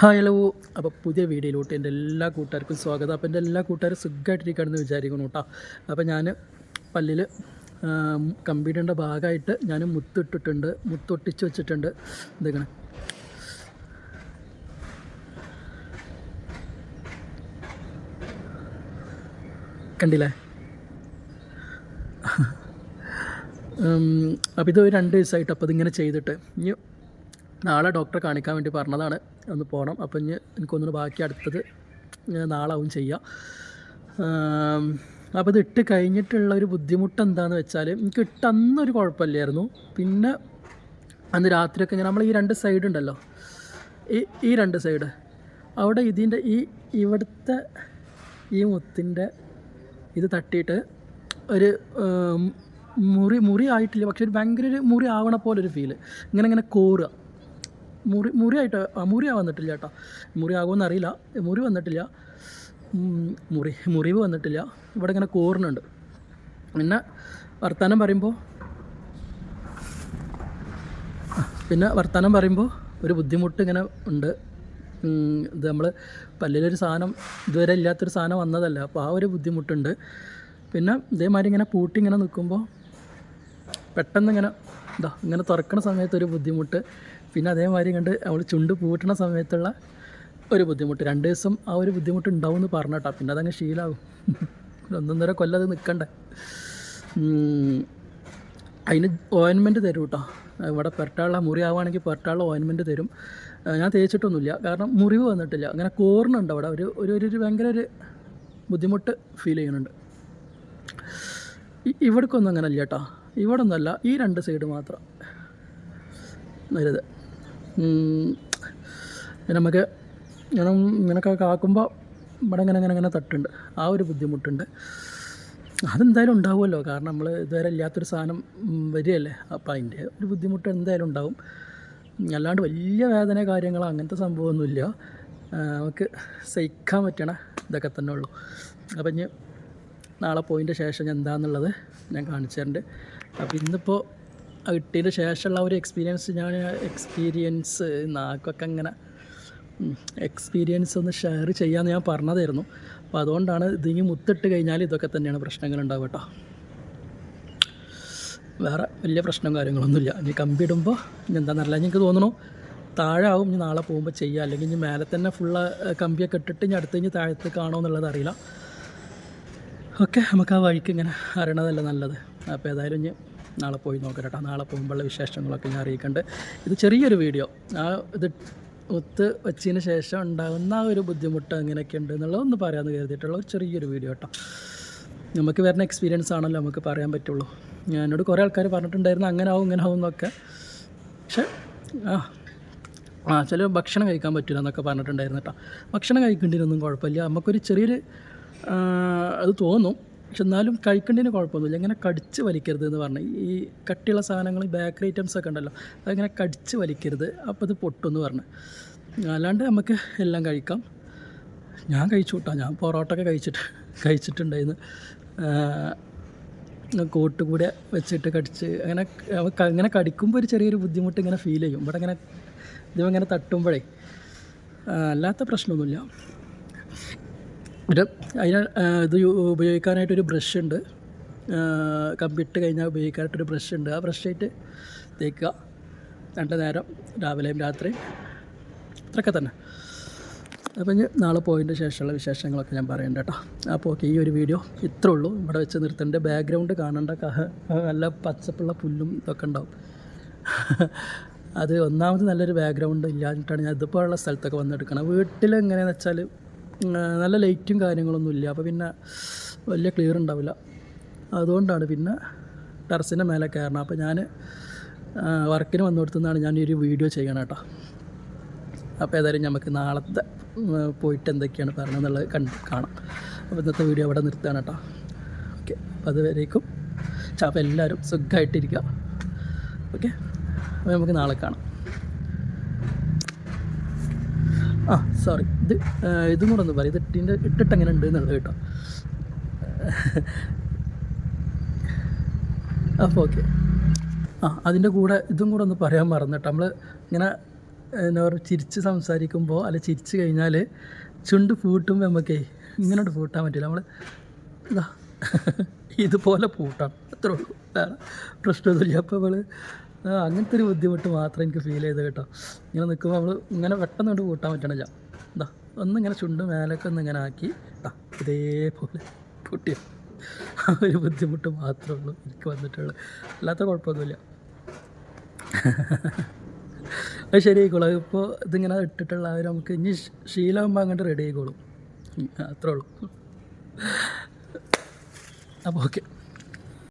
Hi hello. അപ്പോൾ പുതിയ വീഡിയോയിലോട്ട് എന്റെ എല്ലാ കൂട്ടുകാർക്കും സ്വാഗതം. അപ്പോൾ എന്റെ എല്ലാ കൂട്ടുകാരും സുഖമായിട്ടിരിക്കുകയാണെന്ന് വിചാരിക്കുന്നു കേട്ടോ. അപ്പോൾ ഞാൻ പല്ലിൽ കമ്പ്യൂട്ടറിന്റെ ഭാഗമായിട്ട് ഞാൻ മുത്തിട്ടിട്ടുണ്ട്. മുത്തൊട്ടിച്ച് വെച്ചിട്ടുണ്ട്. എന്തൊക്കെയാണ് കണ്ടില്ലേ? അപ്പോൾ ഇത് രണ്ട് ദിവസമായിട്ട് അപ്പോൾ ഇതിങ്ങനെ ചെയ്തിട്ട്. ഇനി നാളെ ഡോക്ടറെ കാണിക്കാൻ വേണ്ടി പറഞ്ഞതാണ്. ഒന്ന് പോകണം അപ്പം ഇനി എനിക്കൊന്നിന് ബാക്കി അടുത്തത് നാളെ ആവും ചെയ്യാം. അപ്പോൾ ഇത് ഇട്ട് കഴിഞ്ഞിട്ടുള്ള ഒരു ബുദ്ധിമുട്ട് എന്താണെന്ന് വെച്ചാൽ എനിക്ക് ഇട്ട് അന്നൊരു കുഴപ്പമില്ലായിരുന്നു. പിന്നെ അന്ന് രാത്രിയൊക്കെ ഇങ്ങനെ നമ്മൾ ഈ രണ്ട് സൈഡ് ഉണ്ടല്ലോ. ഈ ഈ രണ്ട് സൈഡ് അവിടെ ഇതിന്റെ ഈ ഇവിടുത്തെ ഈ മുത്തിന്റെ ഇത് തട്ടിയിട്ട് ഒരു മുറി മുറി ആയിട്ടില്ല. പക്ഷെ ഒരു ഭയങ്കര ഒരു മുറി ആവണ പോലെ ഒരു ഫീൽ ഇങ്ങനെ ഇങ്ങനെ കോറുക മുറി മുറിയായിട്ട് മുറി വന്നിട്ടില്ല കേട്ടോ. മുറി ആകുമെന്ന് അറിയില്ല. മുറി വന്നിട്ടില്ല. മുറി മുറിവ് വന്നിട്ടില്ല. ഇവിടെ ഇങ്ങനെ കോറിനുണ്ട് പിന്നെ വർത്തമാനം പറയുമ്പോൾ പിന്നെ വർത്തമാനം പറയുമ്പോൾ ഒരു ബുദ്ധിമുട്ട് ഇങ്ങനെ ഉണ്ട്. ഇത് നമ്മൾ പല്ലിലൊരു സാധനം ഇതുവരെ ഇല്ലാത്തൊരു സാധനം വന്നതല്ല. അപ്പോൾ ആ ഒരു ബുദ്ധിമുട്ടുണ്ട്. പിന്നെ ഇതേമാതിരി ഇങ്ങനെ പൂട്ടി ഇങ്ങനെ നിൽക്കുമ്പോൾ പെട്ടെന്ന് ഇങ്ങനെ ഇതാ ഇങ്ങനെ തുറക്കുന്ന സമയത്ത് ഒരു ബുദ്ധിമുട്ട്. പിന്നെ അതേമാതിരി കണ്ട് അവൾ ചുണ്ട് പൂട്ടണ സമയത്തുള്ള ഒരു ബുദ്ധിമുട്ട്. രണ്ട് ദിവസം ആ ഒരു ബുദ്ധിമുട്ട് ഉണ്ടാവും എന്ന് പറഞ്ഞിട്ടാ. പിന്നെ അതങ്ങ് ശീലാവും. ഒന്നൊന്നര കൊല്ലം അത് നിൽക്കണ്ടേ. അതിന് ഓയിൻമെന്റ് തരും കേട്ടോ ഇവിടെ പെരട്ടാനുള്ള മുറി ആവുകയാണെങ്കിൽ പെരട്ടാനുള്ള ഓയിൻമെന്റ് തരും. ഞാൻ തേച്ചിട്ടൊന്നുമില്ല. കാരണം മുറിവ് വന്നിട്ടില്ല. അങ്ങനെ കോർണുണ്ട് അവിടെ. ഒരു ഒരു ഒരു ഭയങ്കര ഒരു ബുദ്ധിമുട്ട് ഫീൽ ചെയ്യുന്നുണ്ട്. ഇവിടക്കൊന്നും അങ്ങനെ അല്ല കേട്ടോ. ഇവിടെ ഒന്നല്ല ഈ രണ്ട് സൈഡ് മാത്രം. വരുത് നമുക്ക് ഇങ്ങനെ ഇങ്ങനെയൊക്കെ കാക്കുമ്പോൾ ഇവിടെ ഇങ്ങനെ ഇങ്ങനെ ഇങ്ങനെ തട്ടുണ്ട്. ആ ഒരു ബുദ്ധിമുട്ടുണ്ട്. അതെന്തായാലും ഉണ്ടാവുമല്ലോ. കാരണം നമ്മൾ ഇതുവരെ ഇല്ലാത്തൊരു സാധനം വരികയല്ലേ? അപ്പോൾ അതിന്റെ ഒരു ബുദ്ധിമുട്ട് എന്തായാലും ഉണ്ടാവും. അല്ലാണ്ട് വലിയ വേദന കാര്യങ്ങളോ അങ്ങനത്തെ സംഭവമൊന്നുമില്ല. നമുക്ക് സഹിക്കാൻ പറ്റണ ഇതൊക്കെ തന്നെ ഉള്ളൂ. അപ്പം ഇനി നാളെ പോയിന്റെ ശേഷം ഞാൻ എന്താണെന്നുള്ളത് ഞാൻ കാണിച്ചു തരുന്നുണ്ട് അപ്പോൾ ഇന്നിപ്പോൾ കിട്ടിയതിന്റെ ശേഷമുള്ള ഒരു എക്സ്പീരിയൻസ് ഞാൻ എക്സ്പീരിയൻസ് നാക്കൊക്കെ അങ്ങനെ എക്സ്പീരിയൻസ് ഒന്ന് ഷെയർ ചെയ്യാമെന്ന് ഞാൻ പറഞ്ഞതായിരുന്നു. അപ്പോൾ അതുകൊണ്ടാണ് ഇതിങ്ങി മുത്തിട്ട് കഴിഞ്ഞാൽ ഇതൊക്കെ തന്നെയാണ് പ്രശ്നങ്ങൾ ഉണ്ടാവുക കേട്ടോ വേറെ വലിയ പ്രശ്നം കാര്യങ്ങളൊന്നുമില്ല. ഇനി കമ്പി ഇടുമ്പോൾ ഇനി എന്താണെന്നറിയില്ല എനിക്ക് തോന്നുന്നു താഴെ ആവും. ഇനി നാളെ പോകുമ്പോൾ ചെയ്യുക അല്ലെങ്കിൽ ഇനി മേലെ തന്നെ ഫുള്ള് കമ്പിയൊക്കെ ഇട്ടിട്ട് ഇനി അടുത്ത് ഇനി താഴത്ത് കാണുമോ എന്നുള്ളത് അറിയില്ല. ഓക്കെ നമുക്ക് ആ വഴിക്ക് ഇങ്ങനെ അറിയണതല്ല നല്ലത്. അപ്പോൾ ഏതായാലും ഇനി നാളെ പോയി നോക്കാം കേട്ടോ നാളെ പോകുമ്പോഴുള്ള വിശേഷങ്ങളൊക്കെ ഞാൻ അറിയിക്കണ്ട്. ഇത് ചെറിയൊരു വീഡിയോ. ആ ഇത് ഒത്ത് വെച്ചതിന് ശേഷം ഉണ്ടാകുന്ന ആ ഒരു ബുദ്ധിമുട്ട് അങ്ങനെയൊക്കെ ഉണ്ട് എന്നുള്ളത് ഒന്ന് പറയാമെന്ന് കരുതിയിട്ടുള്ള ഒരു ചെറിയൊരു വീഡിയോ കേട്ടോ. നമുക്ക് വരുന്ന എക്സ്പീരിയൻസ് ആണല്ലോ നമുക്ക് പറയാൻ പറ്റുള്ളൂ. ഞാനോട് കുറേ ആൾക്കാർ പറഞ്ഞിട്ടുണ്ടായിരുന്നു അങ്ങനെ ആവും ഇങ്ങനെ ആവും എന്നൊക്കെ. പക്ഷേ ആ ആ ചില ഭക്ഷണം കഴിക്കാൻ പറ്റില്ല എന്നൊക്കെ പറഞ്ഞിട്ടുണ്ടായിരുന്നു കേട്ടോ. ഭക്ഷണം കഴിക്കേണ്ടിരുന്നൊന്നും കുഴപ്പമില്ല. നമുക്കൊരു ചെറിയൊരു അത് തോന്നും. പക്ഷെ എന്നാലും കഴിക്കേണ്ടതിന് കുഴപ്പമൊന്നുമില്ല. ഇങ്ങനെ കടിച്ച് വലിക്കരുത് എന്ന് പറഞ്ഞു. ഈ കട്ടിയുള്ള സാധനങ്ങൾ ബേക്കറി ഐറ്റംസ് ഒക്കെ ഉണ്ടല്ലോ അതിങ്ങനെ കടിച്ച് വലിക്കരുത്. അപ്പോൾ അത് പൊട്ടുമെന്ന് പറഞ്ഞു. അല്ലാണ്ട് നമുക്ക് എല്ലാം കഴിക്കാം. ഞാൻ കഴിച്ചു കേട്ടോ. ഞാൻ പൊറോട്ട ഒക്കെ കഴിച്ചിട്ട് കഴിച്ചിട്ടുണ്ടായിരുന്നു. കോട്ട് കൂടെ വെച്ചിട്ട് കടിച്ച് അങ്ങനെ അങ്ങനെ കടിക്കുമ്പോൾ ഒരു ചെറിയൊരു ബുദ്ധിമുട്ട് ഇങ്ങനെ ഫീൽ ചെയ്യും. ഇവിടെ ഇങ്ങനെ ഇതിങ്ങനെ തട്ടുമ്പോഴേ അല്ലാത്ത പ്രശ്നമൊന്നുമില്ല. ഒരു അതിന് ഇത് ഉപയോഗിക്കാനായിട്ടൊരു ബ്രഷ് ഉണ്ട് കമ്പിട്ട് കഴിഞ്ഞാൽ ഉപയോഗിക്കാനായിട്ടൊരു ബ്രഷ് ഉണ്ട് ആ ബ്രഷായിട്ട് തേക്കുക. രണ്ട് നേരം രാവിലെയും രാത്രിയും. അത്രയൊക്കെ തന്നെ. അപ്പം ഇനി നാളെ പോയതിന്റെ ശേഷമുള്ള വിശേഷങ്ങളൊക്കെ ഞാൻ പറയണ്ട കേട്ടോ. അപ്പോൾ ഓക്കെ ഈ ഒരു വീഡിയോ ഇത്രേ ഉള്ളൂ. ഇവിടെ വെച്ച് നിർത്തേണ്ട. ബാക്ക്ഗ്രൗണ്ട് കാണേണ്ട. നല്ല പച്ചപ്പുള്ള പുല്ലും ഇതൊക്കെ ഉണ്ടാവും. അത് ഒന്നാമത് നല്ലൊരു ബാക്ക്ഗ്രൗണ്ട് ഇല്ലാഞ്ഞിട്ടാണ് ഞാൻ ഇതുപോലുള്ള സ്ഥലത്തൊക്കെ വന്നെടുക്കണം വീട്ടിൽ എങ്ങനെയാണെന്ന് വെച്ചാൽ നല്ല ലൈറ്റും കാര്യങ്ങളൊന്നും ഇല്ല. അപ്പോൾ പിന്നെ വലിയ ക്ലിയർ ഉണ്ടാവില്ല. അതുകൊണ്ടാണ് പിന്നെ ടെറസിന്റെ മേലെ കയറണം അപ്പോൾ ഞാൻ വർക്കിന് വന്നു നിന്നാണ് ഞാൻ ഒരു വീഡിയോ ചെയ്യണം കേട്ടോ. അപ്പോൾ ഏതായാലും നമുക്ക് നാളത്തെ പോയിട്ട് എന്തൊക്കെയാണ് പറഞ്ഞതെന്നുള്ളത് കണ്ട് കാണാം. അപ്പോൾ ഇന്നത്തെ വീഡിയോ അവിടെ നിർത്തുകയാണ് കേട്ടോ. ഓക്കെ. അപ്പോൾ അതുവരേക്കും അപ്പോൾ എല്ലാവരും സുഖമായിട്ടിരിക്കുക ഓക്കെ. അപ്പോൾ നമുക്ക് നാളെ കാണാം. ആ സോറി ഇത് ഇതും കൂടെ ഒന്ന് പറയും. ഇത് ഇട്ടിന്റെ ഇട്ടിട്ട് എങ്ങനെ ഉണ്ട് എന്നുള്ളത് കേട്ടോ. അപ്പോൾ ഓക്കെ. ആ അതിന്റെ കൂടെ ഇതും കൂടെ ഒന്ന് പറയാൻ മറന്നിട്ട് നമ്മൾ ഇങ്ങനെ പറയുക ചിരിച്ച് സംസാരിക്കുമ്പോൾ അല്ല ചിരിച്ച് കഴിഞ്ഞാൽ ചുണ്ട് പൂട്ടുമ്പോൾ നമുക്കേ ഇങ്ങനോട്ട് പൂട്ടാൻ പറ്റില്ല. നമ്മൾ ഇതാ ഇതുപോലെ പൂട്ടാം. അത്രേ ഉള്ളൂ. പ്രശ്നമൊന്നുമില്ല അപ്പോൾ നമ്മൾ അങ്ങനത്തെ ഒരു ബുദ്ധിമുട്ട് മാത്രം എനിക്ക് ഫീൽ ചെയ്ത് കേട്ടോ. ഇങ്ങനെ നിൽക്കുമ്പോൾ നമ്മൾ ഇങ്ങനെ പെട്ടെന്ന് കൊണ്ട് കൂട്ടാൻ പറ്റണില്ല. എന്താ ഒന്നിങ്ങനെ ചുണ്ട് മേലൊക്കെ ഒന്ന് ഇങ്ങനെ ആക്കി ഇതാ ഇതേപോലെ പൂട്ടിയ ആ ഒരു ബുദ്ധിമുട്ട് മാത്രമേ ഉള്ളൂ എനിക്ക് വന്നിട്ടുള്ളൂ. അല്ലാത്ത കുഴപ്പമൊന്നുമില്ല. അത് ശരിയായിക്കോളും അതിപ്പോൾ ഇതിങ്ങനെ ഇട്ടിട്ടുള്ള ഒരു നമുക്ക് ഇനി ശീലമാകുമ്പോൾ അങ്ങോട്ട് റെഡി ആയിക്കോളും. അത്രേ ഉള്ളൂ. അപ്പോൾ ഓക്കെ